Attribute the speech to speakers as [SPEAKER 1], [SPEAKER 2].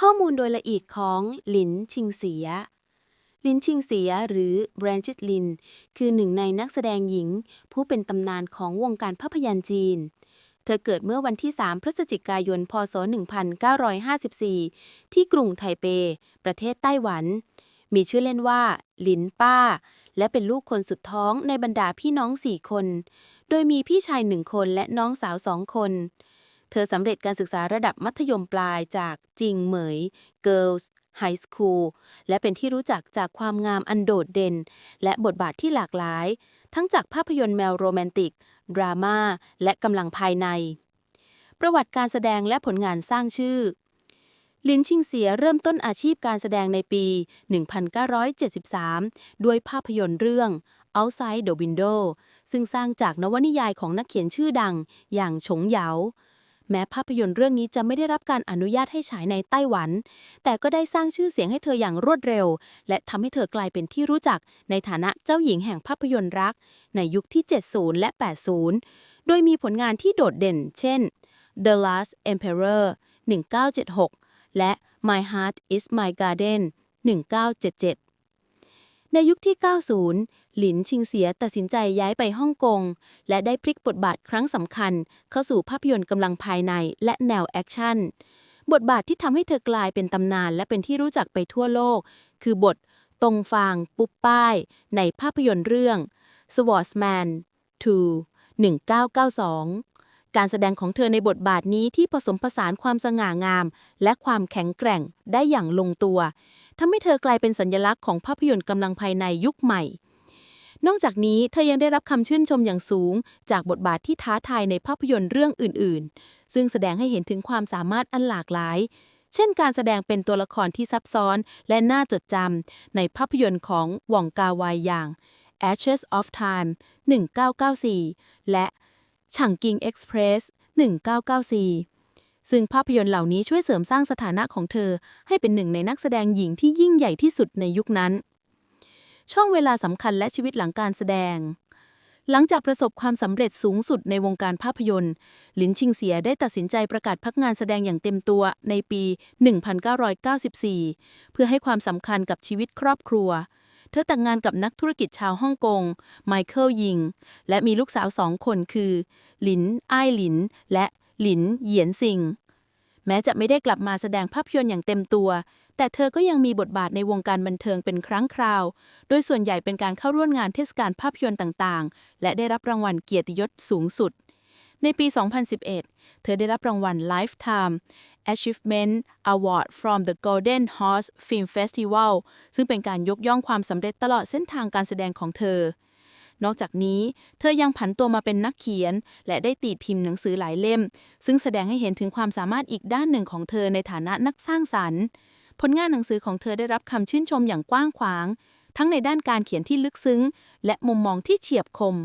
[SPEAKER 1] ข้อมูลโดยละเอียดของหลินชิงเสีย ลินชิงเสียหรือ b r a n c h e t Lin คือหนึ่งในนักแสดงหญิง ผู้เป็นตำนานของวงการภาพยนตร์จีน เธอเกิดเมื่อวันที่ 3 พฤศจิกายน พศ 1954 ที่กรุงไทเป ประเทศไต้หวัน มีชื่อเล่นว่า หลินป้า และเป็นลูกคนสุดท้องในบรรดาพี่น้องสี่คน โดยมีพี่ชายหนึ่งคนและน้องสาวสองคน เธอสำเร็จการศึกษาระดับมัธยมปลายจากจิงเหมย Girls High School และเป็นที่รู้จักจากความงามอันโดดเด่น และบทบาทที่หลากหลาย ทั้งจากภาพยนตร์แนวโรแมนติก ดราม่า และกำลังภายใน ประวัติการแสดงและผลงานสร้างชื่อ ลินชิงเสียเริ่มต้นอาชีพการแสดงในปี 1973 ด้วยภาพยนตร์เรื่อง Outside the Window ซึ่งสร้างจากนวนิยายของนักเขียนชื่อดังอย่างฉงเหยา แม้ภาพยนตร์เรื่องนี้จะไม่ได้รับการอนุญาตให้ฉายในไต้หวัน แต่ก็ได้สร้างชื่อเสียงให้เธออย่างรวดเร็ว และทำให้เธอกลายเป็นที่รู้จักในฐานะเจ้าหญิงแห่งภาพยนตร์รัก ในยุคที่ 70 และ 80 โดยมีผลงานที่โดดเด่น เช่น The Last Emperor 1976 และ My Heart is My Garden 1977 ในยุคที่ 90 หลินชิงเสียตัดสินใจย้ายไปฮ่องกง และได้พลิกบทบาทครั้งสำคัญ เข้าสู่ภาพยนตร์กำลังภายในและแนวแอคชั่น บทบาทที่ทำให้เธอกลายเป็นตำนาน และเป็นที่รู้จักไปทั่วโลก คือบทตรงฟางปุ๊บป้าย ในภาพยนตร์เรื่อง Swordsman 2 1992 การแสดงของเธอในบทบาทนี้ที่ผสมผสานความสง่างาม และความแข็งแกร่งได้อย่างลงตัวทำให้เธอกลายเป็นสัญลักษณ์ของภาพยนตร์กำลังภายในยุคใหม่ นอกจากนี้เธอยังได้รับคำชื่นชมอย่างสูง จากบทบาทที่ท้าทายในภาพยนตร์เรื่องอื่น ๆ ซึ่งแสดงให้เห็นถึงความสามารถอันหลากหลาย เช่นการแสดงเป็นตัวละครที่ซับซ้อนและน่าจดจำในภาพยนตร์ของหว่องกาวายอย่าง Ashes of Time 1994 และ Chungking Express 1994 ซึ่งภาพยนตร์เหล่านี้ช่วยเสริมสร้างสถานะของเธอ ให้เป็นหนึ่งในนักแสดงหญิงที่ยิ่งใหญ่ที่สุดในยุคนั้น ช่วงเวลาสำคัญและชีวิตหลังการแสดง หลังจากประสบความสำเร็จสูงสุดในวงการภาพยนตร์ หลินชิงเสียได้ตัดสินใจประกาศพักงานแสดงอย่างเต็มตัวในปี 1994 เพื่อให้ความสำคัญกับชีวิตครอบครัว เธอแต่งงานกับนักธุรกิจชาวฮ่องกง ไมเคิลยิง และมีลูกสาวสองคนคือ หลิน อ้ายหลิน และหลิน เหยียนซิงแม้จะไม่ได้กลับมาแสดงภาพยนตร์อย่างเต็มตัว แต่เธอก็ยังมีบทบาทในวงการบันเทิงเป็นครั้งคราว โดยส่วนใหญ่เป็นการเข้าร่วมงานเทศกาลภาพยนตร์ต่างๆ และได้รับรางวัลเกียรติยศสูงสุด ในปี 2011 เธอได้รับรางวัล Lifetime Achievement Award from the Golden Horse Film Festival ซึ่งเป็นการยกย่องความสำเร็จตลอดเส้นทางการแสดงของเธอ นอกจากนี้ เธอยังผันตัวมาเป็นนักเขียน และได้ตีพิมพ์หนังสือหลายเล่ม ซึ่งแสดงให้เห็นถึงความสามารถอีกด้านหนึ่งของเธอในฐานะนักสร้างสรรค์ ผลงานหนังสือของเธอได้รับคำชื่นชมอย่างกว้างขวาง ทั้งในด้านการเขียนที่ลึกซึ้ง และมุมมองที่เฉียบคม